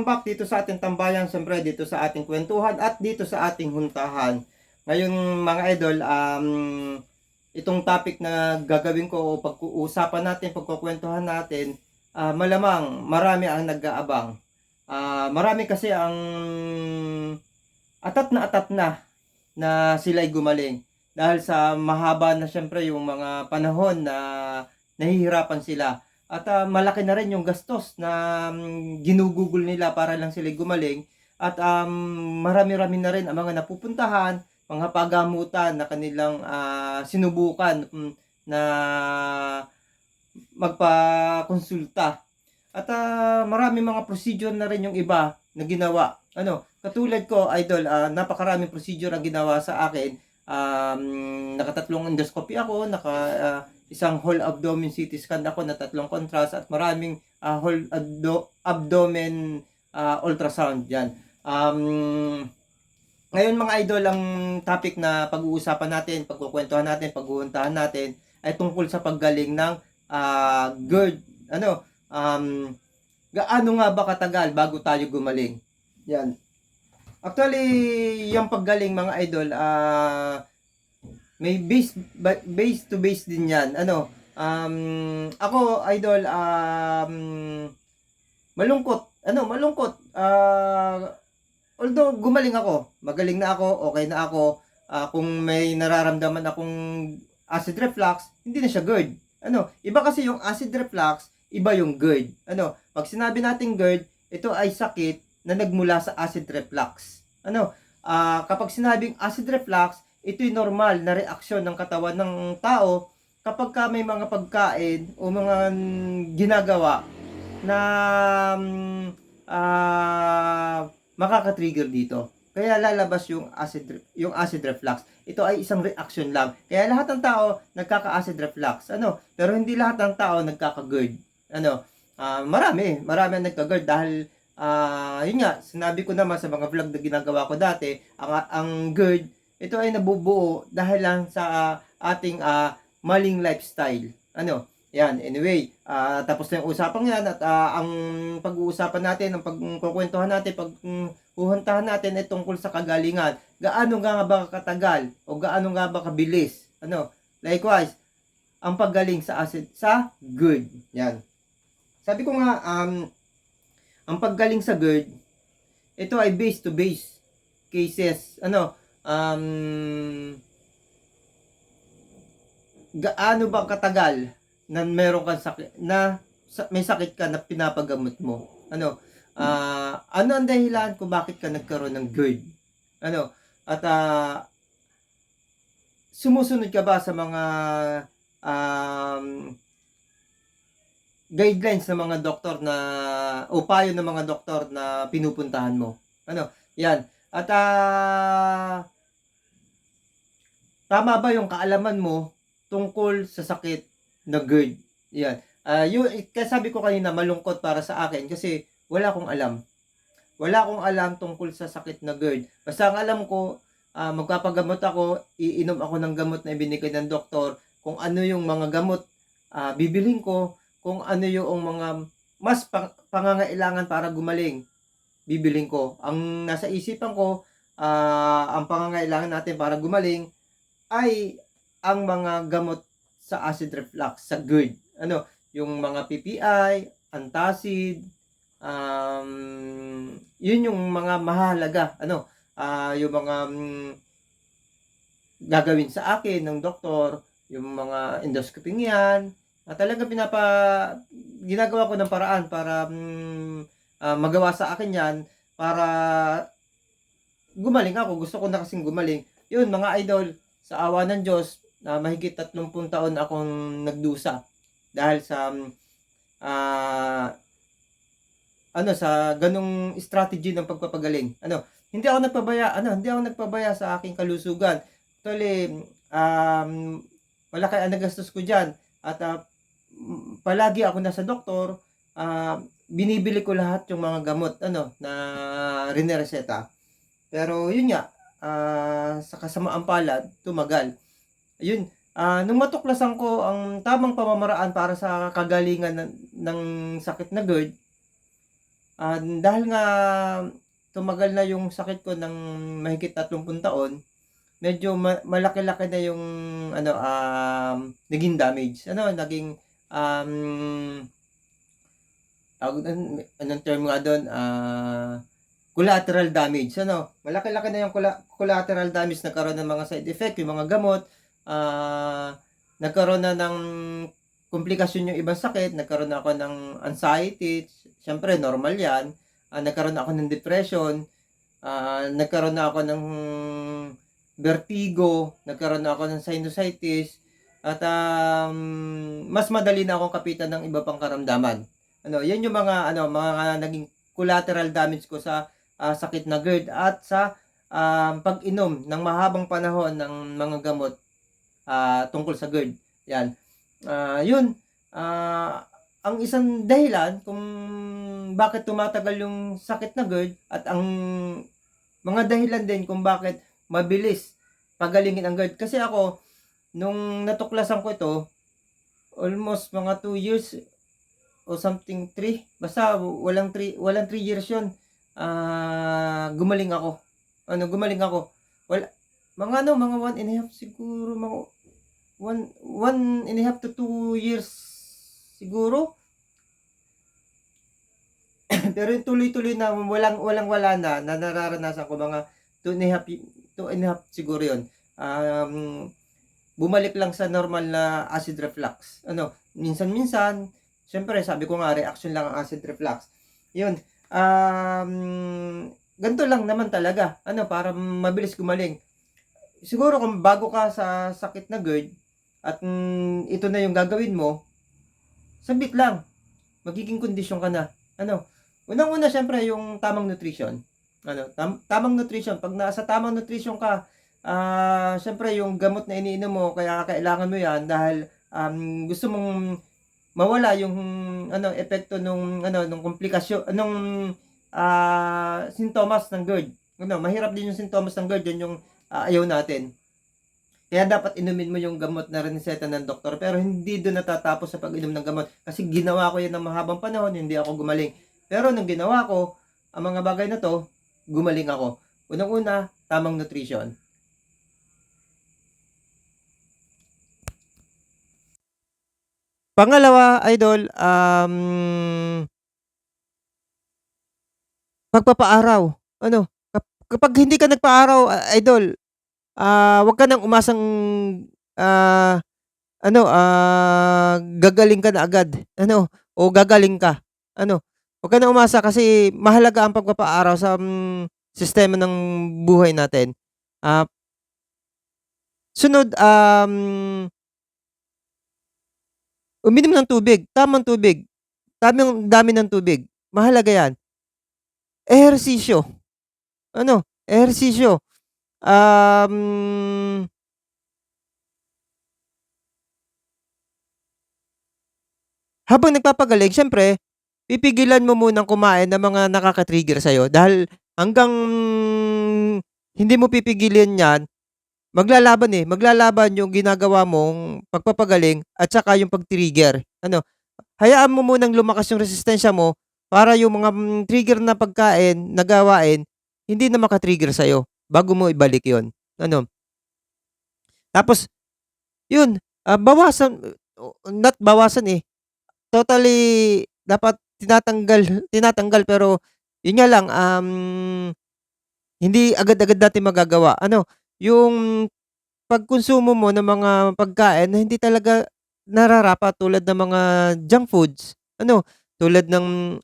Welcome back dito sa ating tambayan, siyempre dito sa ating kwentuhan at dito sa ating huntahan. Ngayon mga idol, um, itong topic na gagawin ko o pag-uusapan natin, pagkukwentuhan natin, ah, malamang marami ang nag-aabang. Ah, marami kasi ang atat na atat na na sila'y gumaling. Dahil sa mahaba na siyempre yung mga panahon na nahihirapan sila. At ah, malaki na rin yung gastos na um, ginugugol nila para lang sila gumaling. At um, marami-rami na rin ang mga napupuntahan, mga pagamutan na kanilang ah, sinubukan mm, na magpa-konsulta. At ah, marami mga procedure na rin yung iba na ginawa. Ano, katulad ko, idol, ah, napakaraming procedure ang ginawa sa akin. Um, nakatatlong endoscopy ako, naka ah, isang whole abdomen CT scan ako na tatlong contrast at maraming ah, whole abdo- abdomen ah, ultrasound yan. Um, ngayon mga idol, ang topic na pag-uusapan natin, pagkukwentuhan natin, pag-uuntahan natin ay tungkol sa paggaling ng ah, GERD. Ano, um, gaano nga ba katagal bago tayo gumaling? Yan. Actually, yung paggaling mga idol, ah may base ba- base to base din 'yan. Ano? Um ako idol um malungkot. Ano, malungkot. Ah although gumaling ako, magaling na ako, okay na ako. Ah, kung may nararamdaman akong acid reflux, hindi na siya GERD. Ano, iba kasi yung acid reflux, iba yung GERD. Ano, pag sinabi nating GERD, ito ay sakit na nagmula sa acid reflux. Ano, ah kapag sinabing acid reflux, ito'y normal na reaksyon ng katawan ng tao kapag ka may mga pagkain o mga ginagawa na mm, ah, makaka-trigger dito. Kaya lalabas yung acid yung acid reflux. Ito ay isang reaction lang. Kaya lahat ng tao nagkaka-acid reflux. Ano? Pero hindi lahat ng tao nagkaka-GERD. Ano? Ah, marami, marami ang nagka-GERD dahil ah, yun nga, sinabi ko naman sa mga vlog na ginagawa ko dati, ang ang GERD ito ay nabubuo dahil lang sa ah, ating ah, maling lifestyle. Ano? Yan, anyway, ah, tapos na yung usapang yan at ah, ang pag-uusapan natin, ang pagkukwentuhan natin, paghuhuntahan natin ay tungkol sa kagalingan. Gaano nga ba katagal o gaano nga ba kabilis? Ano? Likewise, ang paggaling sa acid sa GERD. Yan. Sabi ko nga, um, ang paggaling sa GERD, ito ay base to base cases. Ano? Um, gaano ba katagal na meron kang sakit na may sakit ka na pinapagamot mo? Ano? Ah, ano ang dahilan kung bakit ka nagkaroon ng GERD? Ano? At ah, sumusunod ka ba sa mga um, guidelines ng mga doktor na o payo ng mga doktor na pinupuntahan mo? Ano? Yan. At ah, tama ba yung kaalaman mo tungkol sa sakit na GERD? Yan. Ah, yung kaya sabi ko kanina malungkot para sa akin kasi wala akong alam. Wala akong alam tungkol sa sakit na GERD. Basta ang alam ko, ah, magpapagamot ako, iinom ako ng gamot na ibinigay ng doktor, kung ano yung mga gamot ah, bibilhin ko, kung ano yung mga mas pang- pangangailangan para gumaling, bibilhin ko. Ang nasa isipan ko, ah, ang pangangailangan natin para gumaling ay ang mga gamot sa acid reflux, sa GERD. Ano, yung mga PPI, antacid, um, yun yung mga mahalaga. Ano, ah, yung mga mm, gagawin sa akin ng doktor, yung mga endoscopy yan, at talaga pinapa ginagawa ko ng paraan para mm, ah, magawa sa akin yan para gumaling ako. Gusto ko na kasing gumaling. Yun, mga idol, sa awa ng Diyos, na mahigit 30 taon akong nagdusa dahil sa ah, ano sa ganong strategy ng pagpapagaling. Ano, hindi ako nagpabaya, ano, hindi ako nagpabaya sa aking kalusugan. Actually, um, malaki ang nagastos ko diyan at mm, palagi ako nasa doktor, ah, binibili ko lahat yung mga gamot ano na rinereseta. Pero yun nga, ah, sa kasamaang palad, tumagal. Ayun, ah, nung matuklasan ko ang tamang pamamaraan para sa kagalingan ng, ng sakit na GERD, Ah, dahil nga tumagal na yung sakit ko ng mahigit 30 taon, medyo ma malaki-laki na yung ano, um, naging damage. Ano, naging, um tawag dun, anong term nga dun, ah, collateral damage, ano. Malaki-laki na yung colla collateral damage, nagkaroon ng mga side effect, yung mga gamot, ah, nagkaroon na ng komplikasyon yung ibang sakit, nagkaroon na ako ng anxiety, siyempre normal 'yan. Ah, nagkaroon na ako ng depression, ah, nagkaroon na ako ng vertigo, nagkaroon na ako ng sinusitis, at, um, mas madali na akong kapitan ng iba pang karamdaman. Ano, 'yan yung mga ano, mga naging collateral damage ko sa, ah, sakit na GERD at sa, um, pag-inom ng mahabang panahon ng mga gamot, ah, tungkol sa GERD, 'yan. Ah, 'yun, ah, ang isang dahilan kung bakit tumatagal yung sakit na GERD at ang mga dahilan din kung bakit mabilis pagalingin ang GERD. Kasi ako, nung natuklasan ko ito, almost mga 2 years o something 3, basta walang 3 walang 3 years 'yun, ah, gumaling ako. Ano, gumaling ako. Wala mga ano, mga 1 and a half siguro, mga 1 1 and a half to 2 years siguro. Pero yung tuloy-tuloy na walang walang-wala na, na nararanasan ko mga 2 and a half, 2 and a half siguro 'yun. Um, bumalik lang sa normal na acid reflux. Ano, minsan-minsan, siyempre sabi ko nga reaction lang ang acid reflux. 'Yun. Um, ganito lang naman talaga. Ano, para mabilis gumaling. Siguro kung bago ka sa sakit na GERD at mm, ito na yung gagawin mo, sabit lang. Magiging kondisyon ka na. Ano, unang-una siyempre yung tamang nutrition. Ano, tam- tamang nutrition. Pag nasa tamang nutrition ka, ah, siyempre yung gamot na iniinom mo, kaya kailangan mo yan dahil um, gusto mong mawala yung ano epekto nung ano nung komplikasyon nung ah, sintomas ng GERD. Ano, mahirap din yung sintomas ng GERD, yun yung ah, ayaw natin. Kaya dapat inumin mo yung gamot na rineseta ng doktor pero hindi doon natatapos sa pag-inom ng gamot kasi ginawa ko yan ng mahabang panahon, hindi ako gumaling. Pero nung ginawa ko ang mga bagay na to, gumaling ako. Unang-una, tamang nutrition. Pangalawa, idol, um, pagpapaaraw. Ano, kap kapag hindi ka nagpaaraw, ah, idol, ah, wag ka nang umasang, ah, ano, ah, gagaling ka na agad. Ano, o gagaling ka. Ano, wag ka nang umasa kasi mahalaga ang pagpapaaraw sa, hmm, sistema ng buhay natin. Ah sunod, um uminom ng tubig, tamang tubig. Tamang dami ng tubig, mahalaga 'yan. Ehersisyo. Ano, ehersisyo. Um habang nagpapagaling siyempre, pipigilan mo munang kumain ng mga nakaka-trigger sa'yo dahil hanggang hindi mo pipigilin 'yan, maglalaban, eh, maglalaban yung ginagawa mong pagpapagaling at saka yung pag-trigger. Ano, hayaan mo munang lumakas yung resistensya mo para yung mga, hmm, trigger na pagkain, na gawain, hindi na maka-trigger sa'yo bago mo ibalik 'yun, ano. Tapos, 'yun, ah, bawasan o not bawasan, eh, totally dapat tinatanggal tinatanggal pero 'yun nga lang, um, hindi agad-agad natin magagawa. Ano, yung pagkonsumo mo ng mga pagkain na hindi talaga nararapat tulad ng mga junk foods, ano, tulad ng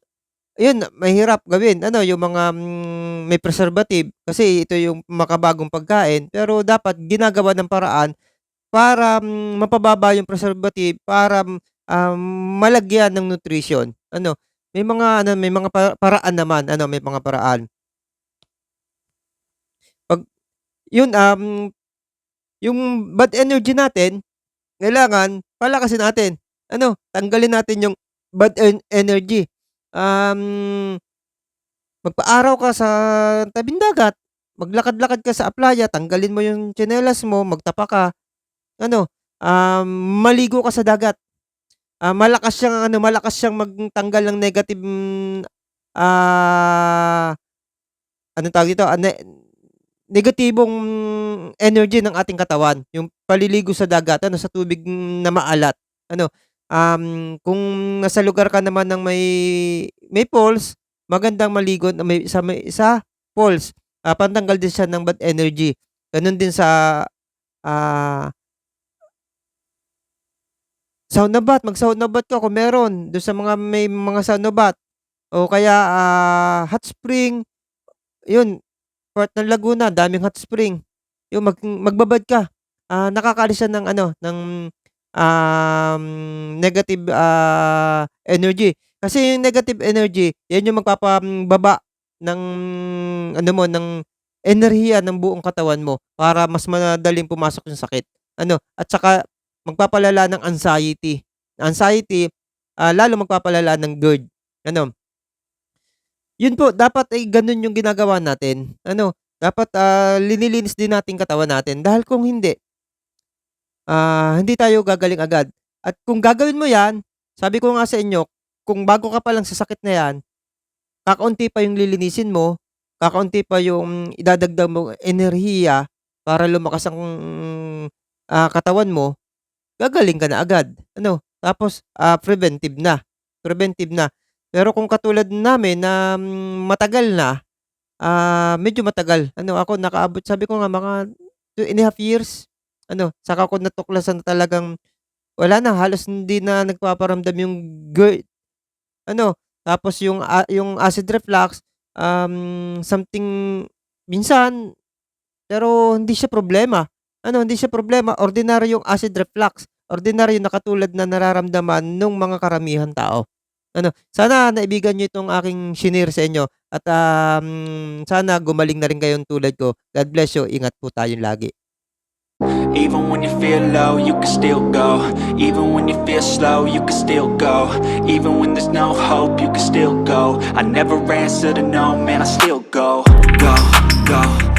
Ayun, mahirap gawin ano, yung mga, hmm, may preservative kasi ito yung makabagong pagkain pero dapat ginagawa ng paraan para, hmm, mapababa yung preservative para, um, malagyan ng nutrition. Ano, may mga ano, may mga pa paraan naman, ano, may mga paraan. 'Pag yun, um, yung bad energy natin, kailangan palakasin natin. Ano, tanggalin natin yung bad en energy. Um, magpa-araw ka sa tabing dagat, maglakad-lakad ka sa playa, tanggalin mo yung tsinelas mo, magtapa ka. Ano, um, maligo ka sa dagat. Ah, malakas siyang ano, malakas siyang magtanggal ng negative, hmm, ah anong tawag dito? Ah, ne- negatibong energy ng ating katawan, yung paliligo sa dagat, ano, sa tubig na maalat. Ano, um, kung nasa lugar ka naman ng may may falls, magandang maligo na may sa may sa falls. Ah, pantanggal din siya ng bad energy. Ganun din sa ah sauna bath, mag-sauna bath ka kung meron, doon sa mga may mga sauna bath. O kaya ah, hot spring, yun, part ng Laguna, daming hot spring. Yung mag magbabad ka. Ah, nakakaalis siya ng ano, ng um, negative ah, energy. Kasi yung negative energy, yan yung magpapababa ng ano mo, ng enerhiya ng buong katawan mo para mas madaling pumasok yung sakit. Ano, at saka magpapalala ng anxiety. Anxiety, ah, lalo magpapalala ng GERD. Ano, yun po, dapat ay ganun yung ginagawa natin. Ano, dapat ah, linilinis din natin katawan natin. Dahil kung hindi, ah, hindi tayo gagaling agad. At kung gagawin mo yan, sabi ko nga sa inyo, kung bago ka pa lang sa sakit na yan, kakaunti pa yung lilinisin mo, kakaunti pa yung idadagdag mo enerhiya para lumakas ang ah, katawan mo, gagaling ka na agad. Ano? Tapos ah, preventive na. Preventive na. Pero kung katulad namin na mm, matagal na, ah, medyo matagal. Ano, ako nakaabot, sabi ko nga mga 2 and a half years. Ano, saka ko natuklasan na talagang wala na, halos hindi na nagpaparamdam yung GERD. Ano, tapos yung a yung acid reflux, um, something minsan, pero hindi siya problema. Ano, hindi siya problema, ordinary yung acid reflux. Ordinary na katulad na nararamdaman nung mga karamihan tao. Ano, sana naibigan niyo itong aking shinare sa inyo at um, sana gumaling na rin kayong tulad ko. God bless you. Ingat po tayong lagi. Even when you feel low, you can still go. Even when you feel slow, you can still go. Even when there's no hope, you can still go. I never answer to no, man, I still go. Go, go.